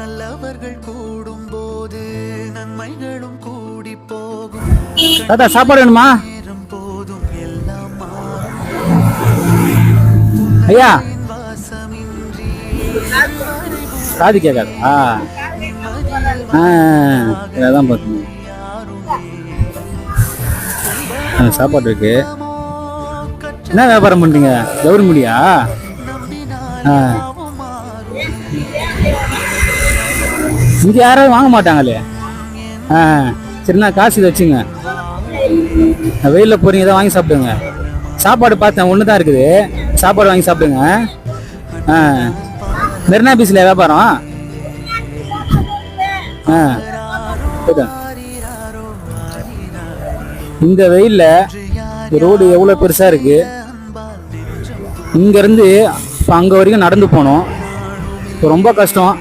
நல்லவர்கள் கூடும்போது நன்மைகளும் கூடி போகும். தாத்தா சாப்பாடு வேணுமா? நேரம் போதும் எல்லாம் ஐயா. வாசமின்றி. காது கேட்காது. ஆ. ஆ அதான் பார்த்தீங்க சாப்பாடு இருக்கு. என்ன வியாபாரம் பண்ணுறீங்க கவர்மெண்டியா ஆ. இங்கே யாராவது வாங்க மாட்டாங்களே? ஆ சரிண்ணா காசு இதை வச்சுங்க. வெயிலில் போகிறீங்க தான் வாங்கி சாப்பிடுங்க. சாப்பாடு பார்த்தேன் ஒன்று தான் இருக்குது. சாப்பாடு வாங்கி சாப்பிடுங்க. ஆ மெரினா பீச்சில் வியாபாரம்? ஆ இந்த வெயிலில் ரோடு எவ்வளோ பெருசாக இருக்குது இங்கேருந்து இப்போ அங்கே வரைக்கும் நடந்து போனோம். இப்போ ரொம்ப கஷ்டம்.